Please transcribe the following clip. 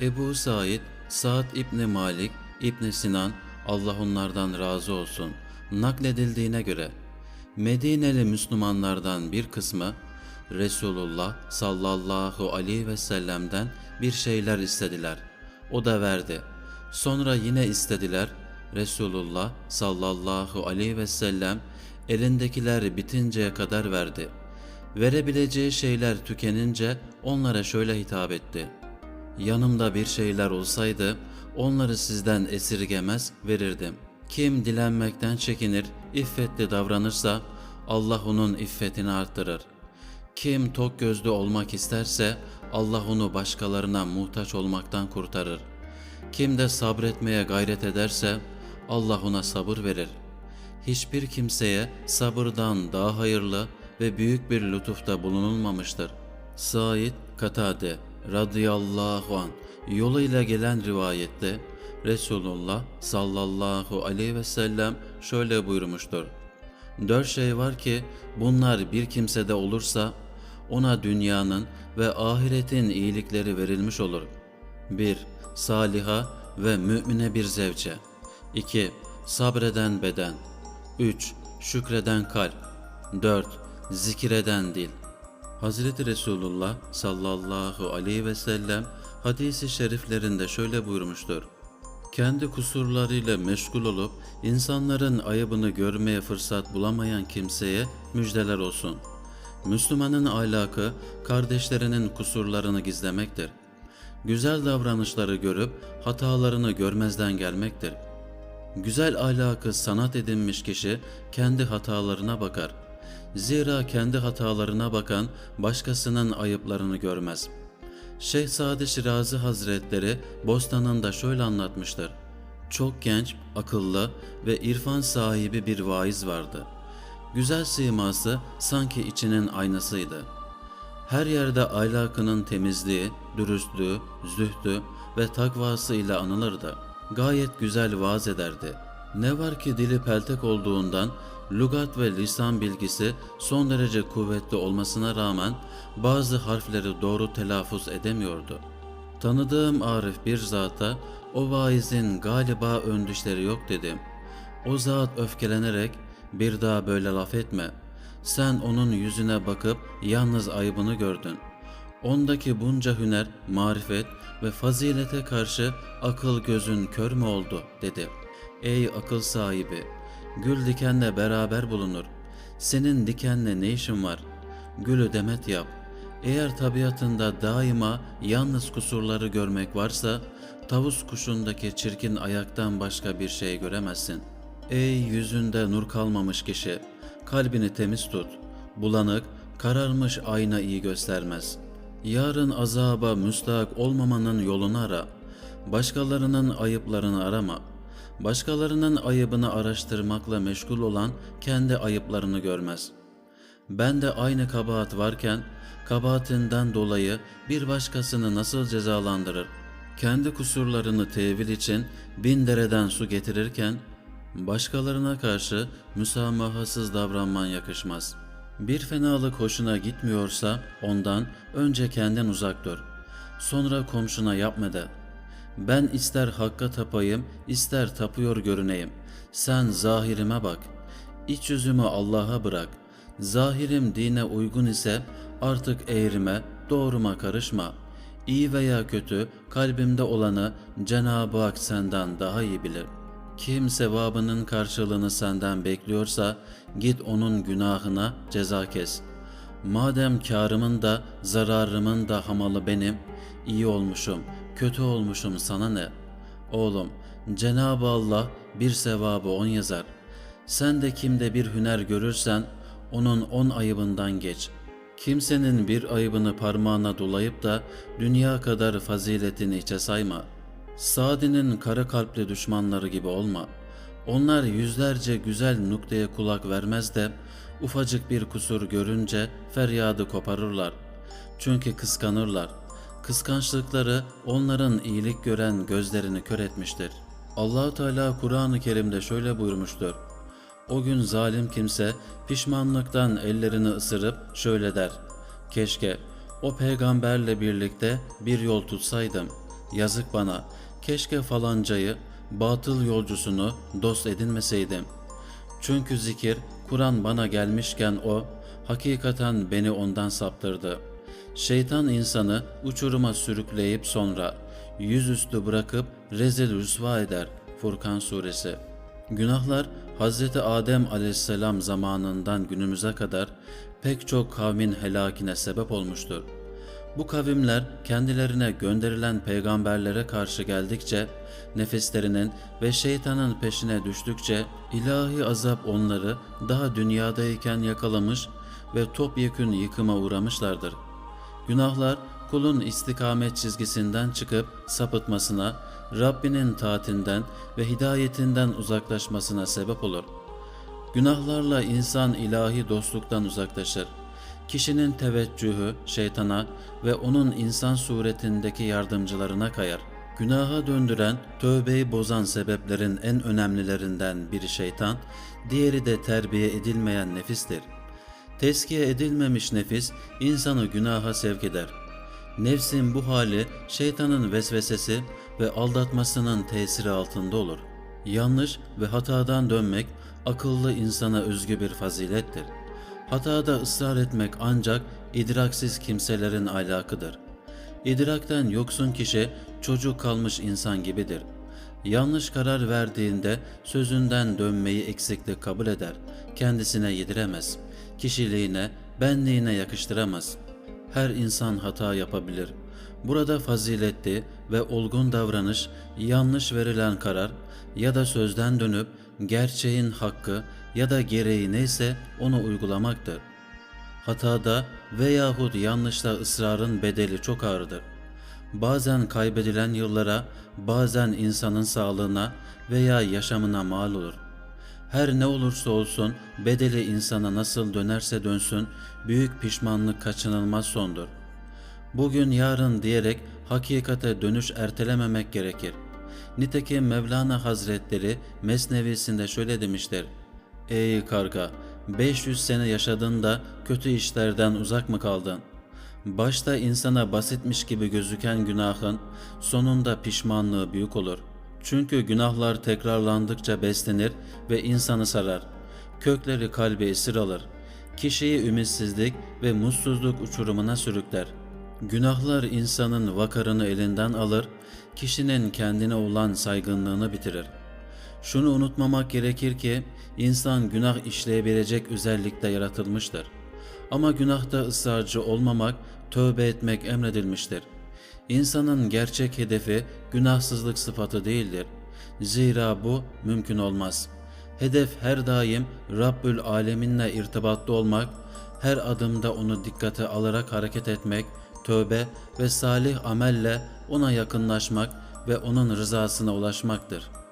Ebu Said, Sa'd İbni Malik, İbni Sinan, Allah onlardan razı olsun, nakledildiğine göre Medineli Müslümanlardan bir kısmı Resulullah sallallahu aleyhi ve sellem'den bir şeyler istediler. O da verdi. Sonra yine istediler. Resulullah sallallahu aleyhi ve sellem elindekiler bitinceye kadar verdi. Verebileceği şeyler tükenince onlara şöyle hitap etti. Yanımda bir şeyler olsaydı onları sizden esirgemez verirdim. Kim dilenmekten çekinir, iffetli davranırsa Allah onun iffetini arttırır. Kim tok gözlü olmak isterse Allah onu başkalarına muhtaç olmaktan kurtarır. Kim de sabretmeye gayret ederse Allah ona sabır verir. Hiçbir kimseye sabırdan daha hayırlı ve büyük bir lütufta bulunulmamıştır. Said Katade radıyallahu an yoluyla gelen rivayette Resulullah sallallahu aleyhi ve sellem şöyle buyurmuştur. Dört şey var ki bunlar bir kimsede olursa ona dünyanın ve ahiretin iyilikleri verilmiş olur. 1. Saliha ve mümine bir zevce. 2. Sabreden beden. 3. Şükreden kalp. 4. Zikreden dil. Hazreti Resulullah sallallahu aleyhi ve sellem hadisi şeriflerinde şöyle buyurmuştur. Kendi kusurlarıyla meşgul olup insanların ayıbını görmeye fırsat bulamayan kimseye müjdeler olsun. Müslümanın ahlakı kardeşlerinin kusurlarını gizlemektir. Güzel davranışları görüp hatalarını görmezden gelmektir. Güzel ahlakı sanat edinmiş kişi kendi hatalarına bakar. Zira kendi hatalarına bakan başkasının ayıplarını görmez.'' Şeyh Sadi Şirazi Hazretleri Bostan'ında şöyle anlatmıştır. Çok genç, akıllı ve irfan sahibi bir vaiz vardı. Güzel siması sanki içinin aynasıydı. Her yerde ahlakının temizliği, dürüstlüğü, zühdü ve takvası ile anılırdı. Gayet güzel vaaz ederdi. Ne var ki dili peltek olduğundan lügat ve lisan bilgisi son derece kuvvetli olmasına rağmen bazı harfleri doğru telaffuz edemiyordu. Tanıdığım Arif bir zata o vaizin galiba ön düşleri yok dedim. O zat öfkelenerek bir daha böyle laf etme. Sen onun yüzüne bakıp yalnız ayıbını gördün. Ondaki bunca hüner, marifet ve fazilete karşı akıl gözün kör mü oldu dedi. Ey akıl sahibi! Gül dikenle beraber bulunur. Senin dikenle ne işin var? Gülü demet yap. Eğer tabiatında daima yalnız kusurları görmek varsa, tavus kuşundaki çirkin ayaktan başka bir şey göremezsin. Ey yüzünde nur kalmamış kişi, kalbini temiz tut. Bulanık, kararmış ayna iyi göstermez. Yarın azaba müstahak olmamanın yolunu ara. Başkalarının ayıplarını arama.'' Başkalarının ayıbını araştırmakla meşgul olan kendi ayıplarını görmez. Ben de aynı kabahat varken kabahatinden dolayı bir başkasını nasıl cezalandırır? Kendi kusurlarını tevil için bin dereden su getirirken başkalarına karşı müsamahasız davranman yakışmaz. Bir fenalık hoşuna gitmiyorsa ondan önce kendin uzak dur. Sonra komşuna yapma de. Ben ister hakka tapayım, ister tapıyor görüneyim. Sen zahirime bak. İç yüzümü Allah'a bırak. Zahirim dine uygun ise artık eğrime, doğruma karışma. İyi veya kötü kalbimde olanı Cenab-ı Hak senden daha iyi bilir. Kim sevabının karşılığını senden bekliyorsa git onun günahına ceza kes. Madem karımın da zararımın da hamalı benim, iyi olmuşum, kötü olmuşum sana ne? Oğlum, Cenab-ı Allah bir sevabı on yazar. Sen de kimde bir hüner görürsen onun on ayıbından geç. Kimsenin bir ayıbını parmağına dolayıp da dünya kadar faziletini içe sayma. Sadi'nin kara kalpli düşmanları gibi olma. Onlar yüzlerce güzel nukteye kulak vermez de ufacık bir kusur görünce feryadı koparırlar. Çünkü kıskanırlar. Kıskançlıkları onların iyilik gören gözlerini kör etmiştir. allah Teala Kur'an-ı Kerim'de şöyle buyurmuştur. O gün zalim kimse pişmanlıktan ellerini ısırıp şöyle der. Keşke o peygamberle birlikte bir yol tutsaydım. Yazık bana. Keşke falancayı, batıl yolcusunu dost edinmeseydim. Çünkü zikir, Kur'an bana gelmişken o, hakikaten beni ondan saptırdı. Şeytan insanı uçuruma sürükleyip sonra yüzüstü bırakıp rezil rüsva eder. Furkan Suresi Günahlar Hz. Adem aleyhisselam zamanından günümüze kadar pek çok kavmin helakine sebep olmuştur. Bu kavimler kendilerine gönderilen peygamberlere karşı geldikçe, nefislerinin ve şeytanın peşine düştükçe ilahi azap onları daha dünyadayken yakalamış ve topyekün yıkıma uğramışlardır. Günahlar kulun istikamet çizgisinden çıkıp sapıtmasına, Rabbinin taatinden ve hidayetinden uzaklaşmasına sebep olur. Günahlarla insan ilahi dostluktan uzaklaşır. Kişinin teveccühü şeytana ve onun insan suretindeki yardımcılarına kayar. Günaha döndüren, tövbeyi bozan sebeplerin en önemlilerinden biri şeytan, diğeri de terbiye edilmeyen nefistir. Teskiye edilmemiş nefis insanı günaha sevk eder. Nefsin bu hali şeytanın vesvesesi ve aldatmasının tesiri altında olur. Yanlış ve hatadan dönmek akıllı insana özgü bir fazilettir. Hatada ısrar etmek ancak idraksiz kimselerin ahlakıdır. İdrakten yoksun kişi çocuk kalmış insan gibidir. Yanlış karar verdiğinde sözünden dönmeyi eksiklik kabul eder. Kendisine yediremez. Kişiliğine, benliğine yakıştıramaz. Her insan hata yapabilir. Burada faziletli ve olgun davranış, yanlış verilen karar ya da sözden dönüp gerçeğin hakkı ya da gereği neyse onu uygulamaktır. Hatada veyahut yanlışta ısrarın bedeli çok ağırdır. Bazen kaybedilen yıllara, bazen insanın sağlığına veya yaşamına mal olur. Her ne olursa olsun bedeli insana nasıl dönerse dönsün büyük pişmanlık kaçınılmaz sondur. Bugün yarın diyerek hakikate dönüş ertelememek gerekir. Nitekim Mevlana Hazretleri Mesnevisinde şöyle demiştir. Ey karga! 500 sene yaşadın da kötü işlerden uzak mı kaldın? Başta insana basitmiş gibi gözüken günahın sonunda pişmanlığı büyük olur. Çünkü günahlar tekrarlandıkça beslenir ve insanı sarar. Kökleri kalbe esir alır. Kişiyi ümitsizlik ve mutsuzluk uçurumuna sürükler. Günahlar insanın vakarını elinden alır, kişinin kendine olan saygınlığını bitirir. Şunu unutmamak gerekir ki insan günah işleyebilecek özellikle yaratılmıştır. Ama günahta ısrarcı olmamak, tövbe etmek emredilmiştir. İnsanın gerçek hedefi günahsızlık sıfatı değildir. Zira bu mümkün olmaz. Hedef her daim Rabbül Aleminle irtibatlı olmak, her adımda onu dikkate alarak hareket etmek, tövbe ve salih amelle ona yakınlaşmak ve onun rızasına ulaşmaktır.''